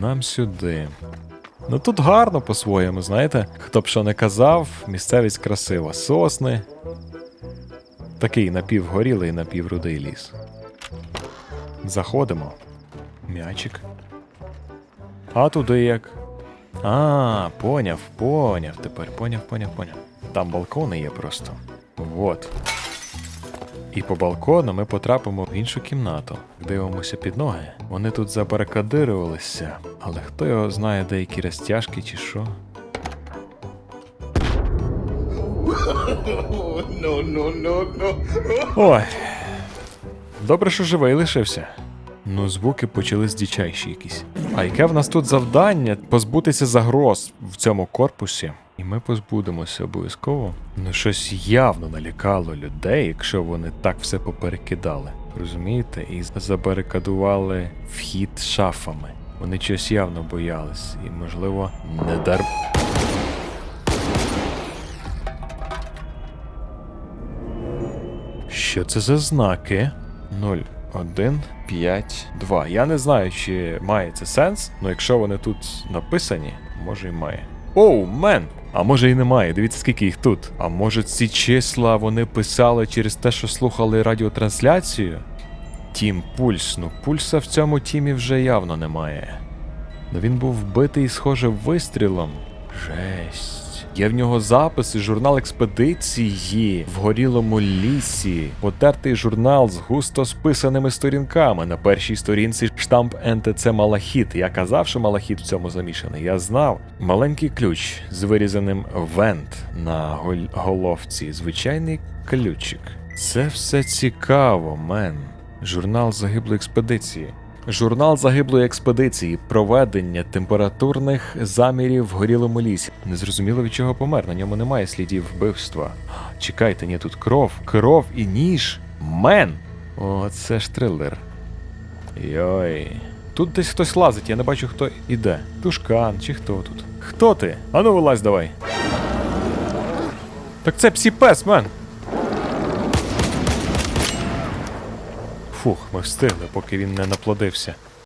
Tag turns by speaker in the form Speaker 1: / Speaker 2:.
Speaker 1: Нам сюди. Ну тут гарно по-своєму, знаєте. Хто б що не казав, місцевість красива. Сосни. Такий напівгорілий, напіврудий ліс. Заходимо. М'ячик. А туди як? А, поняв, поняв. Тепер поняв, поняв, поняв. Там балкони є просто. Вот. І по балкону ми потрапимо в іншу кімнату. Дивимося під ноги. Вони тут забарикадирувалися, але хто його знає, деякі розтяжки чи що. Ой. Добре, що живий лишився. Ну, звуки почали здичайші якісь. А яке в нас тут завдання позбутися загроз в цьому корпусі? І ми позбудемося обов'язково. Ну, щось явно налякало людей, якщо вони так все поперекидали. Розумієте? І забарикадували вхід шафами. Вони чогось явно боялись. І, можливо, не дар. Що це за знаки? 0, 1, 5, 2. Я не знаю, чи має це сенс, але якщо вони тут написані, може і має. Оу, мен! А може і немає, дивіться, скільки їх тут. А може ці числа вони писали через те, що слухали радіотрансляцію? Тім Пульс. Ну, пульса в цьому тімі вже явно немає. Ну він був вбитий, схоже, вистрілом. Жесть. Є в нього записи, журнал експедиції в горілому лісі, потертий журнал з густо списаними сторінками. На першій сторінці штамп НТЦ Малахіт. Я казав, що Малахіт в цьому замішаний. Я знав. Маленький ключ з вирізаним вент на гол- головці. Звичайний ключик. Це все цікаво, мен. Журнал загиблої експедиції. Журнал загиблої експедиції. Проведення температурних замірів в горілому лісі. Незрозуміло від чого помер. На ньому немає слідів вбивства. Чекайте, ні, тут кров, кров і ніж. Мен! О, це ж трилер. Йой. Тут десь хтось лазить, я не бачу, хто іде. Тушкан чи хто тут? Хто ти? Ану, вилазь давай. Так це псіпес, мен. Фух, ми встигли, поки він не наплодився.